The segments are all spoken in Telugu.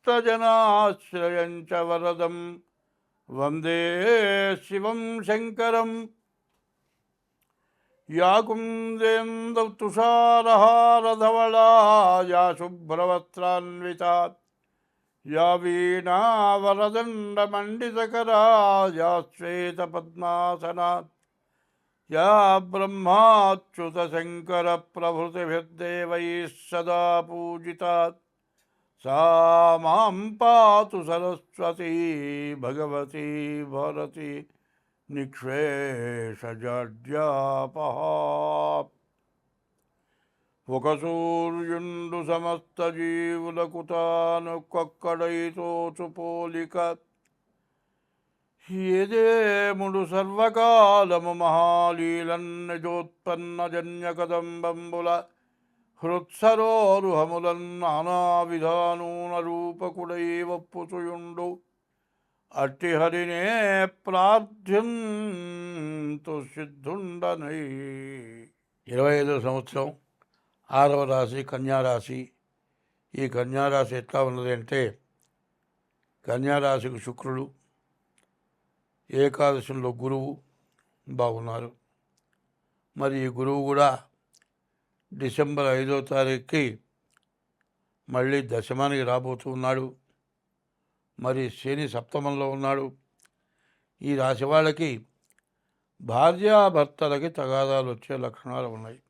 భక్తజనాశ్రయం చ వరదం వందే శివం శంకరం या कुन्देन्दुतुषारहारधवला या शुभ्रवस्त्रान्विता या वीणावरदण्डमण्डितकरा या श्वेतपद्मासना या ब्रह्माच्युतशङ्करप्रभृतिभिर्देवैः सदा पूजिता సా మాం పాతు సరస్వతీ భగవతీ భారతి నిక్షేషజడ్యాపహ ఒక సూర్యుండు సమస్త జీవులకు తానొక్కొక్కడైతోచు పోలిక ఏదేముడు సర్వకాలము మహాలీలన్నజోత్పన్న జన్య కదంబంబుల హృత్సరోరుహములన్ నానా విధానూన వప్పుచుయుండు అట్టిహరినే ప్రార్థ్యంతు సిద్ధుండనై. ఇరవై ఐదో సంవత్సరం ఆరవ రాశి కన్యారాశి ఈ కన్యారాశి ఎట్లా ఉన్నది అంటే కన్యారాశికి శుక్రుడు ఏకాదశంలో గురువు బాగున్నారు. మరి ఈ గురువు కూడా డిసెంబర్ ఐదో తారీఖుకి మళ్ళీ దశమానికి రాబోతూ ఉన్నాడు. మరి శని సప్తమంలో ఉన్నాడు. ఈ రాశి వాళ్ళకి భార్యాభర్తలకి తగాదాలు వచ్చే లక్షణాలు ఉన్నాయి.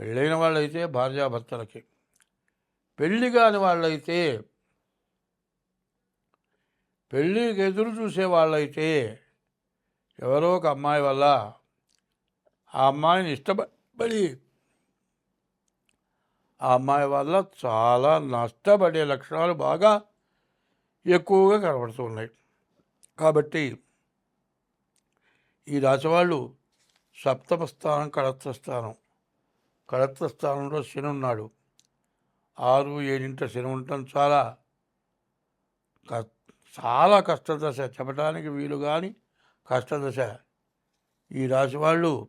పెళ్ళైన వాళ్ళైతే భార్యాభర్తలకి పెళ్ళి కాని వాళ్ళైతే పెళ్ళికి ఎదురు చూసే వాళ్ళైతే ఎవరో ఒక అమ్మాయి వల్ల ఆ అమ్మాయిని ఇష్టపడి ఆ అమ్మాయి వల్ల చాలా నష్టపడే లక్షణాలు బాగా ఎక్కువగా కనబడుతూ ఉన్నాయి. కాబట్టి ఈ రాశివాళ్ళు సప్తమ స్థానం కడత్వ స్థానం. కడత్వ స్థానంలో శని ఉన్నాడు. ఆరు ఏడింట శని ఉండటం చాలా చాలా కష్టదశ. చెప్పడానికి వీలు కానీ కష్టదశ. ఈ రాశి వాళ్ళు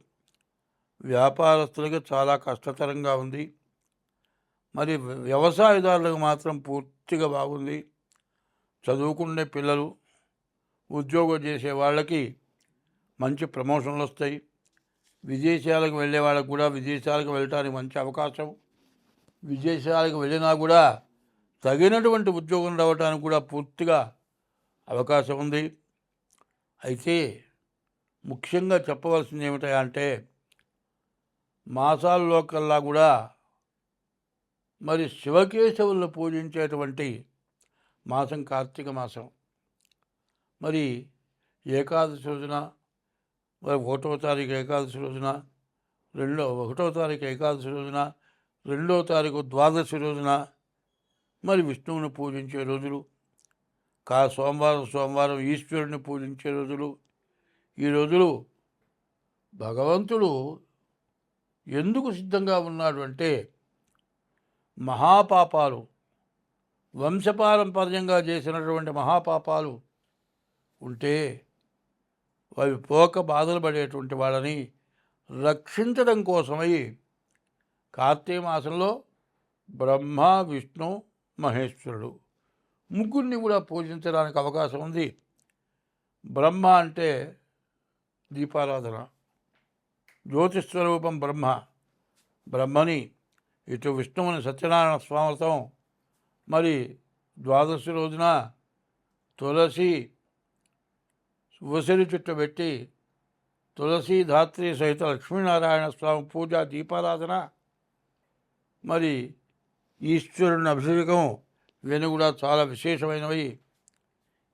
వ్యాపారస్తులకు చాలా కష్టతరంగా ఉంది. మరి వ్యవసాయదారులకు మాత్రం పూర్తిగా బాగుంది. చదువుకునే పిల్లలు ఉద్యోగం చేసే వాళ్ళకి మంచి ప్రమోషన్లు వస్తాయి. విదేశాలకు వెళ్ళే వాళ్ళకు కూడా విదేశాలకు వెళ్ళటానికి మంచి అవకాశం. విదేశాలకు వెళ్ళినా కూడా తగినటువంటి ఉద్యోగం రావడానికి కూడా పూర్తిగా అవకాశం ఉంది. అయితే ముఖ్యంగా చెప్పవలసింది ఏమిటంటే అంటే మాసాల్లో కల్లా కూడా మరి శివకేశవులను పూజించేటువంటి మాసం కార్తీక మాసం. మరి ఏకాదశి రోజున మరి ఒకటో తారీఖు ఏకాదశి రోజున రెండో ఒకటో తారీఖు ఏకాదశి రోజున రెండో తారీఖు ద్వాదశి రోజున మరి విష్ణువుని పూజించే రోజులు కా సోమవారం సోమవారం ఈశ్వరుని పూజించే రోజులు. ఈ రోజులు భగవంతుడు ఎందుకు సిద్ధంగా ఉన్నాడు అంటే మహాపాపాలు వంశపారంపర్యంగా చేసినటువంటి మహాపాపాలు ఉంటే అవి పోక బాధలు పడేటువంటి వాళ్ళని రక్షించడం కోసమై కార్తీక మాసంలో బ్రహ్మ విష్ణు మహేశ్వరుడు ముగ్గురిని కూడా పూజించడానికి అవకాశం ఉంది. బ్రహ్మ అంటే దీపారాధన. జ్యోతిస్వరూపం బ్రహ్మ. బ్రహ్మని ఇటు విష్ణువుని సత్యనారాయణ స్వామితం మరి ద్వాదశి రోజున తులసి ఉసిరి చుట్టు పెట్టి తులసి ధాత్రి సహిత లక్ష్మీనారాయణ స్వామి పూజ దీపారాధన మరి ఈశ్వరుని అభిషేకం ఇవన్నీ కూడా చాలా విశేషమైనవి.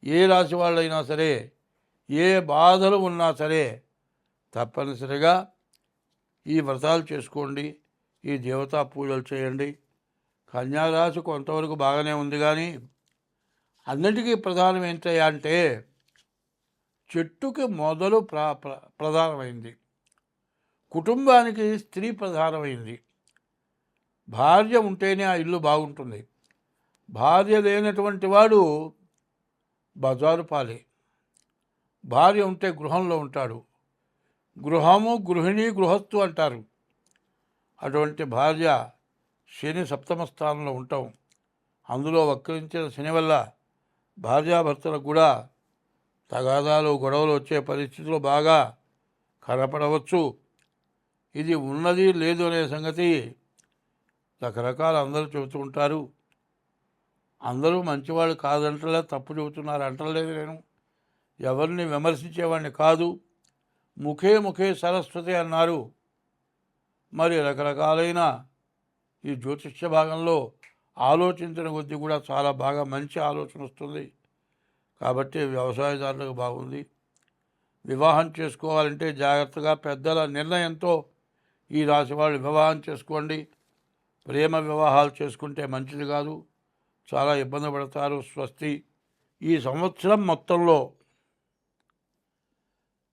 ఏ రాశి వాళ్ళైనా సరే ఏ బాధలు ఉన్నా సరే తప్పనిసరిగా ఈ వ్రతాలు చేసుకోండి ఈ దేవతా పూజలు చేయండి. కన్యారాశి కొంతవరకు బాగానే ఉంది కానీ అన్నిటికీ ప్రధానం ఏంటయ్యా అంటే చెట్టుకి మొదలు ప్ర ప్ర- ప్రధానమైంది. కుటుంబానికి స్త్రీ ప్రధానమైంది. భార్య ఉంటేనే ఆ ఇల్లు బాగుంటుంది. భార్య లేనటువంటి వాడు బజారు పాలే. భార్య ఉంటే గృహంలో ఉంటాడు. గృహము గృహిణి గృహస్థు అంటారు. అటువంటి భార్య శని సప్తమ స్థానంలో ఉంటాం. అందులో వక్రించిన శని వల్ల భార్యాభర్తలకు కూడా తగాదాలు గొడవలు వచ్చే పరిస్థితులు బాగా కనపడవచ్చు. ఇది ఉన్నది లేదు అనే సంగతి రకరకాల అందరూ చెబుతూ ఉంటారు. అందరూ మంచివాళ్ళు కాదంటలే తప్పు చెబుతున్నారు అంటలేదు నేను. ఎవరిని విమర్శించేవాడిని కాదు. ముఖే ముఖే సరస్వతి అన్నారు. మరి రకరకాలైన ఈ జ్యోతిష్య భాగంలో ఆలోచించిన కొద్దీ కూడా చాలా బాగా మంచి ఆలోచన వస్తుంది. కాబట్టి వ్యవసాయదారులకు బాగుంది. వివాహం చేసుకోవాలంటే జాగ్రత్తగా పెద్దల నిర్ణయంతో ఈ రాశి వాళ్ళు వివాహం చేసుకోండి. ప్రేమ వివాహాలు చేసుకుంటే మంచిది కాదు. చాలా ఇబ్బంది పడతారు. స్వస్తి. ఈ సంవత్సరం మొత్తంలో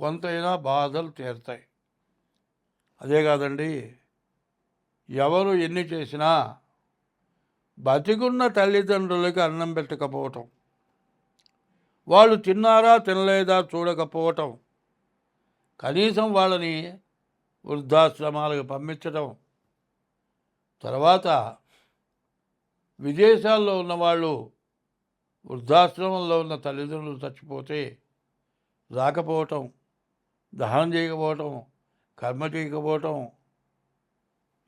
కొంతైనా బాధలు తీరుతాయి. అదే కాదండి ఎవరు ఎన్ని చేసినా బతికున్న తల్లిదండ్రులకి అన్నం పెట్టకపోవటం వాళ్ళు తిన్నారా తినలేదా చూడకపోవటం కనీసం వాళ్ళని వృద్ధాశ్రమాలకు పంపించడం తర్వాత విదేశాల్లో ఉన్నవాళ్ళు వృద్ధాశ్రమంలో ఉన్న తల్లిదండ్రులు చచ్చిపోతే రాకపోవటం దహనం చేయకపోవటం కర్మ చేయకపోవటం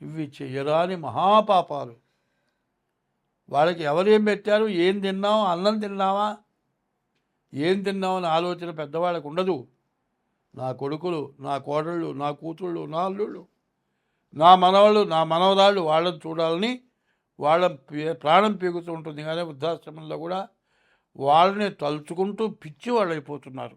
ఇవి చేయరాని మహాపాపాలు. వాళ్ళకి ఎవరేం పెట్టారు? ఏం తిన్నాం? అన్నం తిన్నావా? ఏం తిన్నామని ఆలోచన పెద్దవాళ్ళకు ఉండదు. నా కొడుకులు నా కోడళ్ళు నా కూతుళ్ళు నా అల్లుళ్ళు నా మనవాళ్ళు నా మనవరాళ్ళు వాళ్ళని చూడాలని వాళ్ళ ప్రాణం పీగుతూ ఉంటుంది. కానీ వృద్ధాశ్రమంలో కూడా వాళ్ళని తలుచుకుంటూ పిచ్చి వాళ్ళు అయిపోతున్నారు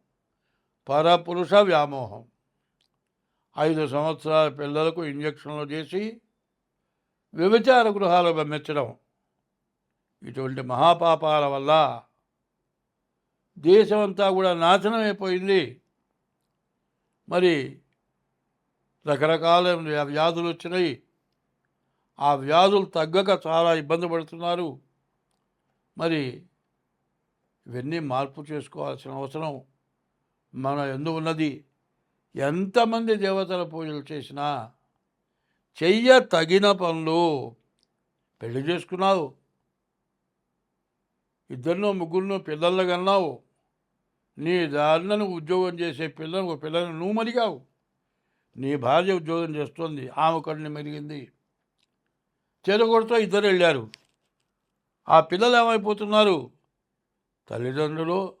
పరపురుష వ్యామోహం. ఐదు సంవత్సరాల పిల్లలకు ఇంజక్షన్లు చేసి వ్యభిచార గృహాలు పంపించడం ఇటువంటి మహాపాపాల వల్ల దేశం అంతా కూడా నాశనం అయిపోయింది మరి రకరకాల వ్యాధులు వచ్చినాయి. ఆ వ్యాధులు తగ్గక చాలా ఇబ్బంది పడుతున్నారు. మరి ఇవన్నీ మార్పు చేసుకోవాల్సిన అవసరం మన ఎందు ఉన్నది ఎంతమంది దేవతల పూజలు చేసినా చెయ్య తగిన పనులు. పెళ్ళి చేసుకున్నావు. ఇద్దరినో ముగ్గురినో పిల్లలను కన్నావు. నీ దారిని ఉద్యోగం చేసే పిల్లను ఒక పిల్లను నువ్వు మరిగావు. నీ భార్య ఉద్యోగం చేస్తుంది. ఆమె కడిని మెరిగింది. చెరగొడుతో ఇద్దరు వెళ్ళారు. ఆ పిల్లలు ఏమైపోతున్నారు? తల్లిదండ్రులు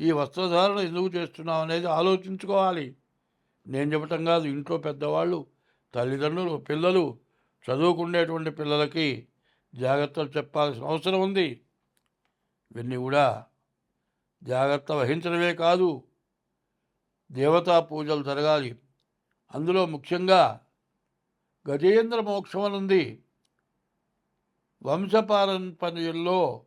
ఈ వస్త్రధారణ ఎందుకు చేస్తున్నాం అనేది ఆలోచించుకోవాలి. నేను చెప్పటం కాదు ఇంట్లో పెద్దవాళ్ళు తల్లిదండ్రులు పిల్లలు చదువుకునేటువంటి పిల్లలకి జాగ్రత్తలు చెప్పాల్సిన అవసరం ఉంది. ఇవన్నీ కూడా జాగ్రత్త వహించడమే కాదు దేవతా పూజలు జరగాలి. అందులో ముఖ్యంగా గజేంద్ర మోక్షం అని ఉంది. వంశపారంపర్యంలో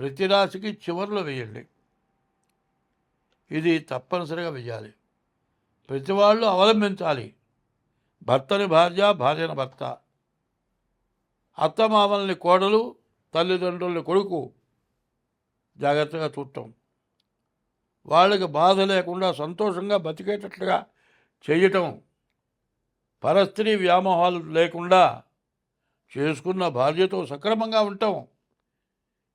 ప్రతి రాశికి చివరిలో వేయండి. ఇది తప్పనిసరిగా వేయాలి. ప్రతి వాళ్ళు అవలంబించాలి. భర్తని భార్య భార్యని భర్త. అత్తమామల్ని కోడలు తల్లిదండ్రుల్ని కొడుకు. జాగ్రత్తగా చూడటం. వాళ్ళకి బాధ లేకుండా సంతోషంగా బతికేటట్లుగా చేయటం. పరస్త్రీ వ్యామోహాలు లేకుండా చేసుకున్న భార్యతో సక్రమంగా ఉంటాం